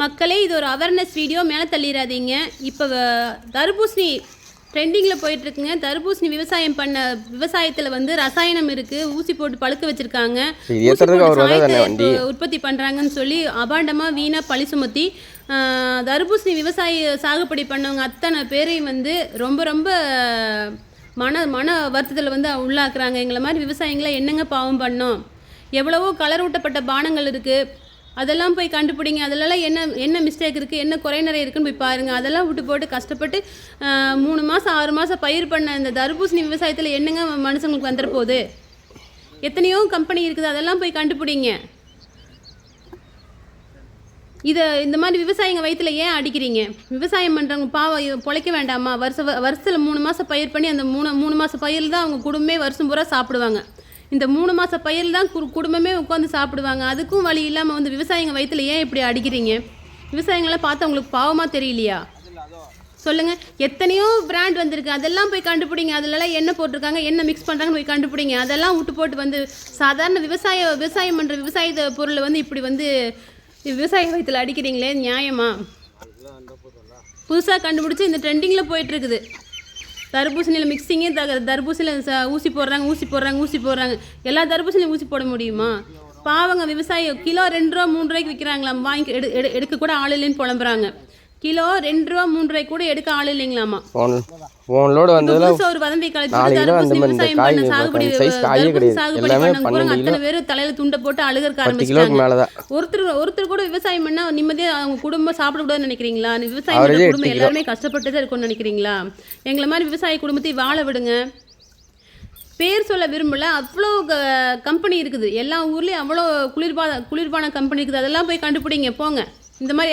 மக்களே இது ஒரு அவேர்னஸ் வீடியோ மேலே தள்ளிடாதீங்க இப்போ தர்பூசணி ட்ரெண்டிங்கில் போயிட்டுருக்குங்க. தர்பூசணி விவசாயம் பண்ண விவசாயத்தில் வந்து ரசாயனம் இருக்குது ஊசி போட்டு பழுக்க வச்சுருக்காங்க. உற்பத்தி பண்ணுறாங்கன்னு சொல்லி அபாண்டமாக வீணாக பழி சுமத்தி தர்பூசணி விவசாய சாகுபடி பண்ணவங்க அத்தனை பேரையும் வந்து ரொம்ப ரொம்ப மன மன வருத்தத்தில் வந்து உள்ளாக்குறாங்க. எங்களை மாதிரி விவசாயிகளை என்னங்க பாவம் பண்ணோம்? எவ்வளவோ கலர் ஊட்டப்பட்ட பானங்கள் இருக்குது அதெல்லாம் போய் கண்டுபிடிங்க. அதிலலாம் என்ன என்ன மிஸ்டேக் இருக்குது என்ன குறை நிறைய இருக்குன்னு போய் பாருங்கள் அதெல்லாம் விட்டு போட்டு கஷ்டப்பட்டு மூணு மாதம் ஆறு மாதம் பயிர் பண்ண இந்த தர்பூசணி விவசாயத்தில் என்னங்க மனுஷங்களுக்கு வந்துட போகுது? எத்தனையோ கம்பெனி இருக்குது அதெல்லாம் போய் கண்டுபிடிங்க. இதை இந்த மாதிரி விவசாயிங்க வயிற்றுல ஏன் அடிக்கிறீங்க? விவசாயம் பண்ணுறவங்க பாவம் பிழைக்க பொழைக்க வேண்டாமா? வருஷ வருஷத்தில் மூணு மாதம் பயிர் பண்ணி அந்த மூணு மூணு மாதம் பயிர் தான் அவங்க குடும்பமே வருஷம் பூரா சாப்பிடுவாங்க. இந்த மூணு மாதம் பயிர் தான் கு குடும்பமே உட்காந்து சாப்பிடுவாங்க. அதுக்கும் வழி இல்லாமல் வந்து விவசாயிங்க வயிற்றுல ஏன் இப்படி அடிக்கிறீங்க? விவசாயிங்களாம் பார்த்தா உங்களுக்கு பாவமாக தெரியலையா? சொல்லுங்க. எத்தனையோ பிராண்ட் வந்திருக்கு. அதெல்லாம் போய் கண்டுபிடிங்க. அதுலலாம் என்ன போட்டிருக்காங்க. என்ன மிக்ஸ் பண்ணுறாங்கன்னு போய் கண்டுபிடிங்க. அதெல்லாம் விட்டு போட்டு வந்து சாதாரண விவசாய விவசாயம் பண்ணுற விவசாய பொருளை வந்து இப்படி வந்து விவசாய வயத்தில் அடிக்கிறீங்களே நியாயமா? புதுசாக கண்டுபிடிச்சி இந்த ட்ரெண்டிங்கில் போயிட்டு இருக்குது. தர்பூசணியில் மிக்சிங்கே த தர்பூசணியில் ச ஊசி போடுறாங்க ஊசி போடுறாங்க ஊசி போடுறாங்க. எல்லா தர்பூசணியும் ஊசி போட முடியுமா? பாவங்க விவசாயம் கிலோ ரெண்டு ரூபா மூணு ரூபாய்க்கு விற்கிறாங்களாம் வாங்கி எடு எடு எடுக்க கூட ஆள் இல்லைன்னு புலம்புறாங்க. கிலோ ரெண்டு ரூபா மூணு ரூபாய்க்கு கூட எடுக்க ஆள் இல்லைங்களாமா ஃபோன் ஃபோன் லோடு வந்ததில் ஒரு வதந்தி கலத்தி நாலு கிலோ அந்த தர்பூசணி விவசாயம் பண்ண சாகுபடி தர்பூசணி. சாகுபடி பண்ணவங்க பூரா அத்தனை பேரும் தலையில துண்டை போட்டு அழுகறக்க தான் ஒருத்தர் ஒருத்தர் கூட விவசாயம் பண்ணா நிம்மதியா அவங்க குடும்பம் சாப்பிடக்கூடாதுன்னு நினைக்கிறீங்களா? விவசாயம் எட்டு குடும்பம். எல்லாருமே கஷ்டப்பட்டு தான் இருக்கும்னு நினைக்கிறீங்களா? எங்களை மாதிரி விவசாய குடும்பத்தை வாழ விடுங்க. பேர் சொல்ல விரும்பல. அவ்வளோ கம்பெனி இருக்குது. எல்லா ஊர்லேயும் அவ்வளோ குளிர்பான குளிர்பான கம்பெனி இருக்குது. அதெல்லாம் போய் கண்டுபிடிங்க போங்க. இந்த மாதிரி